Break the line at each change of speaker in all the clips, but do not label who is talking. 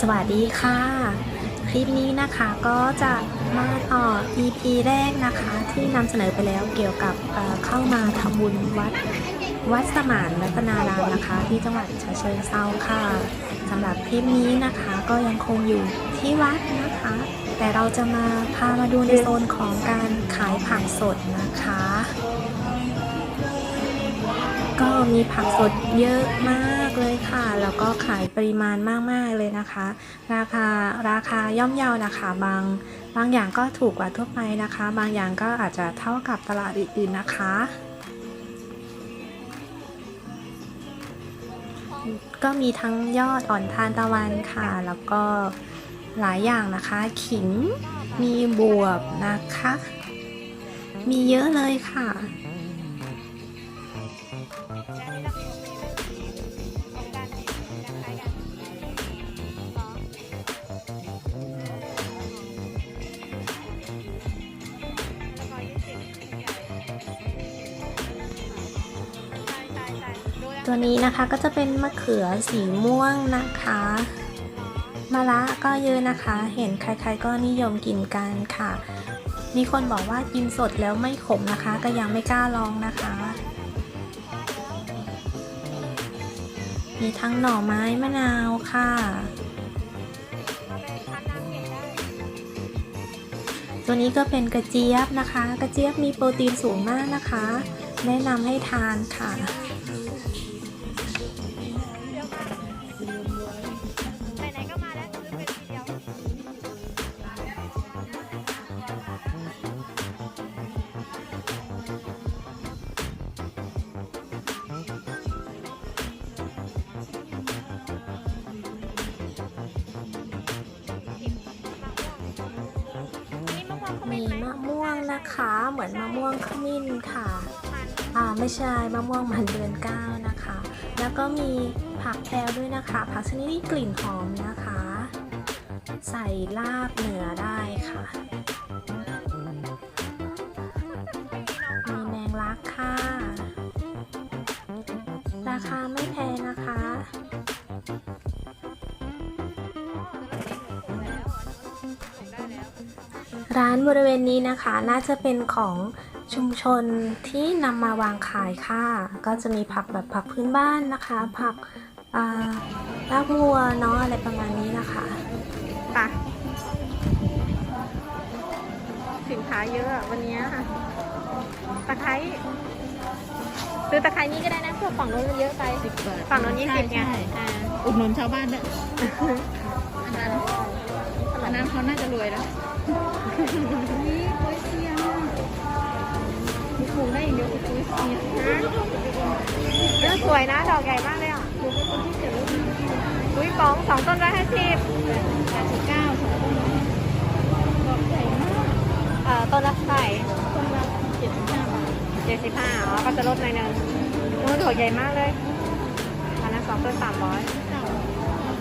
สวัสดีค่ะ คลิปนี้นะคะก็จะมาต่อ EP แรกนะคะที่นำเสนอไปแล้วเกี่ยวกับเเข้ามาทำบุญวัดวัดสมานรัตนารามนะคะ ที่จังหวัดฉะเชิงเซาค่ะสำหรับคลิปนี้นะคะก็ยังคงอยู่ที่วัดนะคะ แต่เราจะมาพามาดูในโซนของการขายผักสดนะคะ มีผักสดเยอะมากเลยค่ะ แล้วก็ขายปริมาณมากๆเลยนะคะ ราคาราคาย่อมเยานะคะบางบางอย่างก็ถูกกว่าทั่วไปนะคะ บางอย่างก็อาจจะเท่ากับตลาดอื่นๆนะคะ ก็มีทั้งยอดอ่อนทานตะวันค่ะ แล้วก็หลายอย่างนะคะ ขิงมีบวบนะคะ มีเยอะเลยค่ะ ตัวนี้นะคะก็จะเป็นมะเขือสีม่วงนะคะมะระก็เยอะนะคะ เห็นใครๆก็นิยมกินกันค่ะ มีคนบอกว่ากินสดแล้วไม่ขมนะคะ ก็ยังไม่กล้าลองนะคะ มีทั้งหน่อไม้มะนาวค่ะ ตัวนี้ก็เป็นกระเจี๊ยบนะคะ กระเจี๊ยบมีโปรตีนสูงมากนะคะ แนะนำให้ทานค่ะ
มะ
ม่วงนะคะ เหมือนมะม่วงขมิ้นค่ะ อ่าไม่ใช่มะม่วงมันเดือนเก้านะคะ แล้วก็มีผักแพรวด้วยนะคะ ผักชนิดนี้กลิ่นหอมนะคะ ใส่ลาบเหนือได้ค่ะ มีแมงลักค่ะ ราคาไม่ ร้านบริเวณนี้นะคะ น่าจะเป็นของชุมชนที่นำมาวางขายค่ะ ก็จะมีผักแบบผักพื้นบ้านนะคะ ผักอ่ารากบัวเนาะอะไรประมาณนี้นะคะ
ปะสินค้าเยอะอะวันนี้ค่ะตะไคร้ซื้อตะไคร้นี่ก็ได้นะพวกฝั่งโน้นมันเยอะไป
สิบบาท
ฝั่งโน้นยี่สิบไง
ใช่
อ่า
อุดหนุนชาวบ้านด้วยอันนั้นอันนั้นเขาน่าจะรวยแล้ว นี่โอ้ยเสียมีปลูกได้อย่างเดียวโอ้ยเสีย
เนื้อสวยนะดอกใหญ่มากเลยอะอุ้ยฟองสองต้นร้อยห้าสิบ
แปดสิบเก้าสองต้นดอกใหญ่มาก
เอ่อต้นละเท่าไหร่
ต้นละเจ็ดสิบห้าบาท
เจ็ดสิบห้าอ๋อก็จะลดหน่อยนึงโอ้ดอกใหญ่มากเลยอันนั้นสองต้นสามร้อย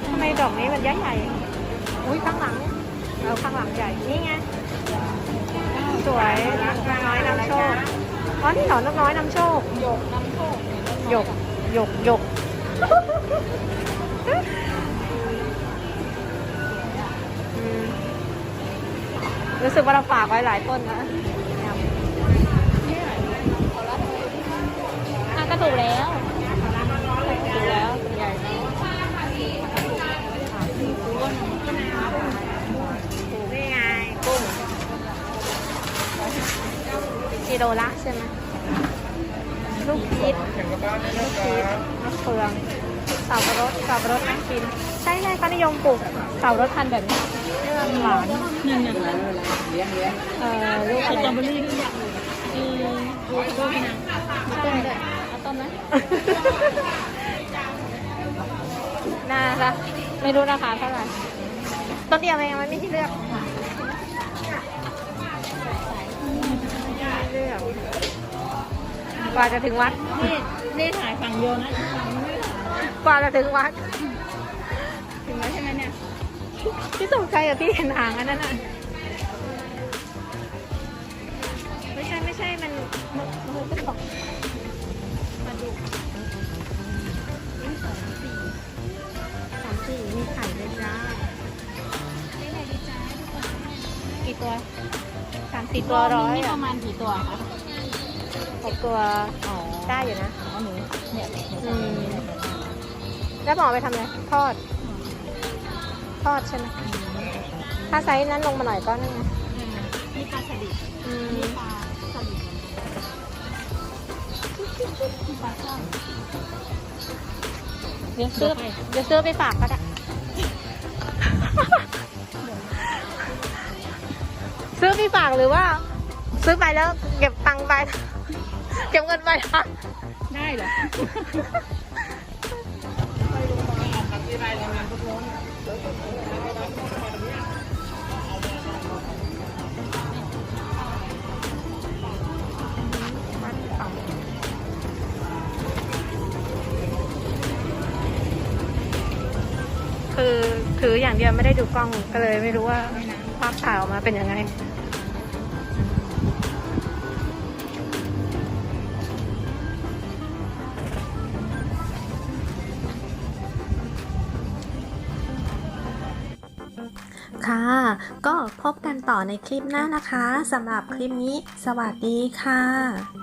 ทำไมดอกนี้มันใหญ่ใหญ่ อุ้ยข้างหลัง เออข้างหลังใหญ่ นี่ไง สวยนกน้อยนำโชค อ๋อ นี่เหรอนกน้อยนำโชค
หยกน้ำโชค
หยกหยกหยกรู้สึกว่าเราฝากไว้หลายต้นนะอะก็ถูกแล้วถูกแล้วใหญ่ถูกนี่ไงกุ้งกิโลละใช่ไหมลูกพีชลูกพีชมะเฟืองสับปะรดสับปะรดน่ากิน ใช่ใช่เขานิยมปลูกสับปะรดพันธุ์แบบนี้หวาน
นั่นไงเลี้ยงเลี้ยง
เอ่อลูก
ส
อะไร
ตรอเบอรี่ด้วยอย่างอืมดูต้นนะมีต้นด้วยเอาต้นนะ
น่ารักไม่รู้ราคาเท่าไหร่ต้นเดียวเองมันไม่ที่เลือก กว่าจะถึงวัด
นี่นี่ถ่ายฝั่งโยนะอีกา
ว่าจะถึงวัด
ถึงแล้วใช่ไหมเนี่ย
พี่ตกใจอะพี่เห็นหางอันนั้นอะไม่ใช่ไม่ใช่มันมันเป็นของมาดูนี่สองสี่สามสี่มีไข่เลยจ้า
ได้ไข่ดีจ้าทุกคนกี่ตัว
สามสี่ตัวร้อย
มีประมาณกี่ตัวคะ
หกตัว
อ๋อ
ได้อยู่นะ
อ๋อหนูเนี่ยหนู
อืมแล้วหมอไปทำอะไรทอด ทอดใช่ไหมถ้าไซส์นั้นลงมาหน่อยก็นั่นไง
นี่ปลาสลิด
อืม
นี่ปลาสลิดนี่ปลาช่อน
เดี๋ยวซื้อเดี๋ยวซื้อไปฝากก็ได้ ซื้อไปฝากหรือว่า ซื้อไปแล้วเก็บตังค์ไป เก็บเงินไปนะ
ได้เหรอ
คือถืออย่างเดียวไม่ได้ดูกล้องก็เลยไม่รู้ว่าภาพถ่ายออกมาเป็นยังไง
ก็พบกันต่อในคลิปหน้านะคะสำหรับคลิปนี้ สวัสดีค่ะ